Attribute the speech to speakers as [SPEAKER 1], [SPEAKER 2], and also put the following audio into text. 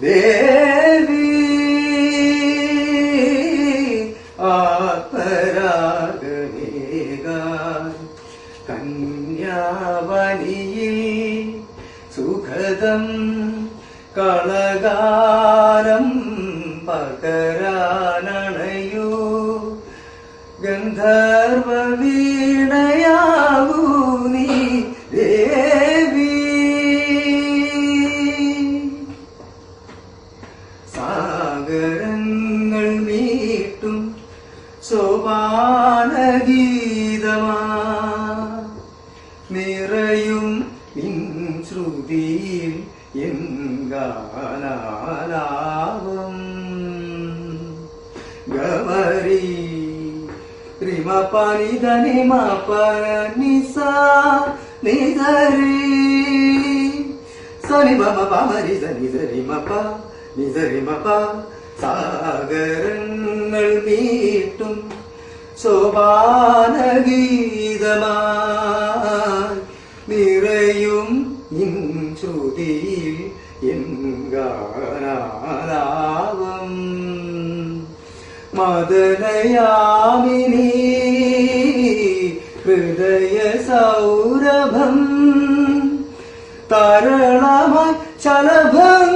[SPEAKER 1] தேவி ஆத்மராகமேகான் കന്യാവലിയിൽ സുഖതം കളകാരം പകരാനണയൂ. ഗന്ധർവ വീണയാകൂ നീ ദേവി. സാഗരങ്ങൾ മീട്ടും സോപാനഗീ നീൻ എങ്കാനാലാവും ഗമരി ரிம பனித நிம பனிசா நிதரி சனி மம பமரி சனி சரி மப நிசரி மப சாகரங்கள் மீட்டும் சோபான கீதமாய் நிறையும் ഇൻചുതിയിൽ എങ്കാരാവും മദനയാമിനി ഹൃദയ സൗരഭം തരളമായി ചലഭം